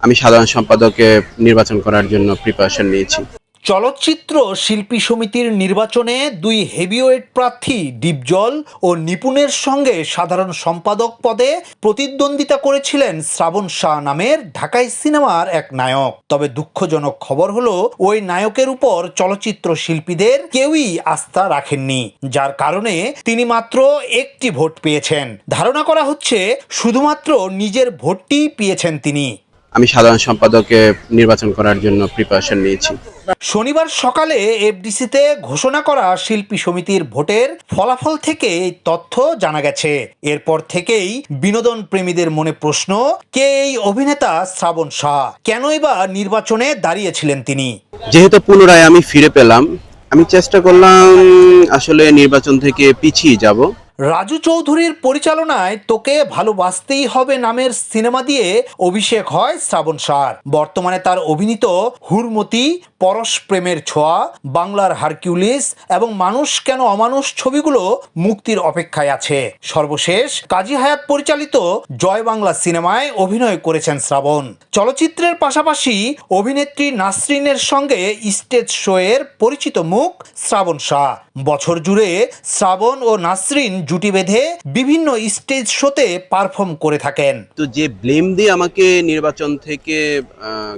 আমি সাধারণ সম্পাদকে নির্বাচন করার জন্য প্রিপারেশন নিয়েছি। চলচ্চিত্র শিল্পী সমিতির নির্বাচনে দুই হেভিওয়েট প্রার্থী ডিপজল ও নিপুণের সঙ্গে সাধারণ সম্পাদক পদে প্রতিদ্বন্দ্বিতা করেছিলেন শ্রাবণ শাহ নামের ঢাকাই সিনেমার এক নায়ক। তবে দুঃখজনক খবর হলো, ওই নায়কের উপর চলচ্চিত্র শিল্পীদের কেউই আস্থা রাখেননি, যার কারণে তিনি মাত্র একটি ভোট পেয়েছেন। ধারণা করা হচ্ছে, শুধুমাত্র নিজের ভোটটি পেয়েছেন তিনি। আমি সাধারণ সম্পাদকে নির্বাচন করার জন্য প্রিপারেশন নিয়েছি। শনিবার সকালে এফডিসিতে ঘোষণা করা শিল্পী সমিতির ভোটের ফলাফল থেকে তথ্য জানা গেছে। এরপর থেকেই বিনোদন প্রেমীদের মনে প্রশ্ন কে এই অভিনেতা শ্রাবণ শাহ? কেনই বা নির্বাচনে দাঁড়িয়েছিলেন তিনি? যেহেতু পুনরায় আমি ফিরে পেলাম আমি চেষ্টা করলাম আসলে নির্বাচন থেকে পিছিয়ে যাব। রাজু চৌধুরীর পরিচালনায় তোকে ভালোবাসতেই হবে নামের সিনেমা দিয়ে অভিষেক হয় শ্রাবণ সার। বর্তমানে তার অভিনীত হুরমতি পরশ প্রেমের ছোঁয়া বাংলার হারকিউলিস এবং মানুষ কেন অমানুষ ছবিগুলো মুক্তির অপেক্ষায় আছে। সর্বশেষ কাজী হায়াত পরিচালিত জয় বাংলা সিনেমায় অভিনয় করেছেন শ্রাবণ। চলচ্চিত্রের পাশাপাশি অভিনেত্রী নাসরিনের সঙ্গে স্টেজ শোয়ের পরিচিত মুখ শ্রাবণ শাহ। বছর জুড়ে শ্রাবণ ও নাসরিন জুটি বেঁধে বিভিন্ন স্টেজ শোতে পারফর্ম করে থাকেন। তো যে ব্লেম দিয়ে আমাকে নির্বাচন থেকে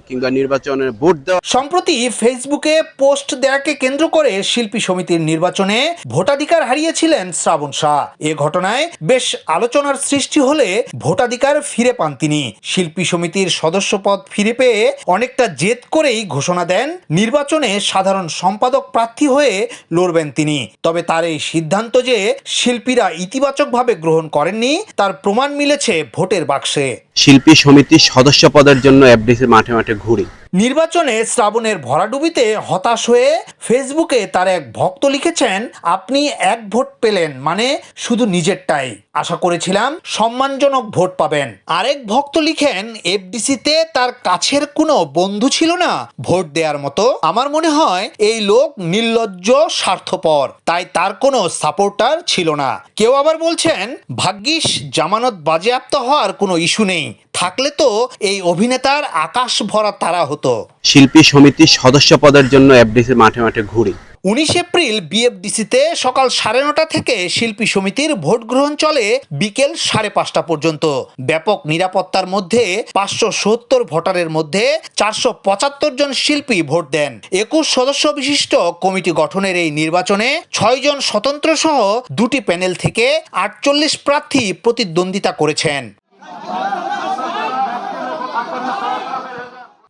কিংবা নির্বাচনের ভোট দেওয়া সম্প্রতি ফেসবুকে পোস্ট দেয়াকে কেন্দ্র করে শিল্পী সমিতির নির্বাচনে ভোটাধিকার হারিয়েছিলেন শ্রাবণ শাহ। এ ঘটনায় বেশ আলোচনার সৃষ্টি হলে ভোটাধিকার ফিরে পান তিনি। শিল্পী সমিতির সদস্যপদ ফিরে পেয়ে অনেকটা জেদ করেই ঘোষণা দেন নির্বাচনে সাধারণ সম্পাদক প্রার্থী হয়ে লড়বেন তিনি। তবে তার এই সিদ্ধান্ত যে শিল্পীরা ইতিবাচকভাবে গ্রহণ করেননি, তার প্রমাণ মিলেছে ভোটের বাক্সে। শিল্পী সমিতির সদস্য পদের জন্য এফডিসির মাঠে মাঠে ঘুরি নির্বাচনে শ্রাবণের ভরাডুবিতে হতাশ হয়ে ফেসবুকে তার এক ভক্ত লিখেছেন, আপনি এক ভোট পেলেন মানে শুধু নিজেরটাই। আশা করেছিলাম সম্মানজনক ভোট পাবেন। আরেক ভক্ত লিখেন, এফডিসিতে তার কাছের কোনো বন্ধু ছিল না ভোট দেওয়ার মতো। আমার মনে হয় এই লোক নির্লজ্জ, স্বার্থপর, তাই তার কোনো সাপোর্টার ছিল না। কেউ আবার বলছেন, ভাগ্যিস, জামানত বাজেয়াপ্ত হওয়ার কোনো ইস্যু নেই। থাকলে তো এই অভিনেতার আকাশ ভরা তারা হতো। শিল্পী সমিতির সদস্য পদের জন্য এফডিসির মাঠে মাঠে ঘুরি। উনিশ এপ্রিল বিএফডিসিতে সকাল সাড়ে নটা থেকে শিল্পী সমিতির ভোট গ্রহণ চলে বিকেল সাড়ে পাঁচটা পর্যন্ত। ব্যাপক নিরাপত্তার মধ্যে পাঁচশো সত্তর ভোটারের মধ্যে চারশো পঁচাত্তর জন শিল্পী ভোট দেন। একুশ সদস্য বিশিষ্ট কমিটি গঠনের এই নির্বাচনে ছয়জন স্বতন্ত্র সহ দুটি প্যানেল থেকে আটচল্লিশ প্রার্থী প্রতিদ্বন্দ্বিতা করেছেন।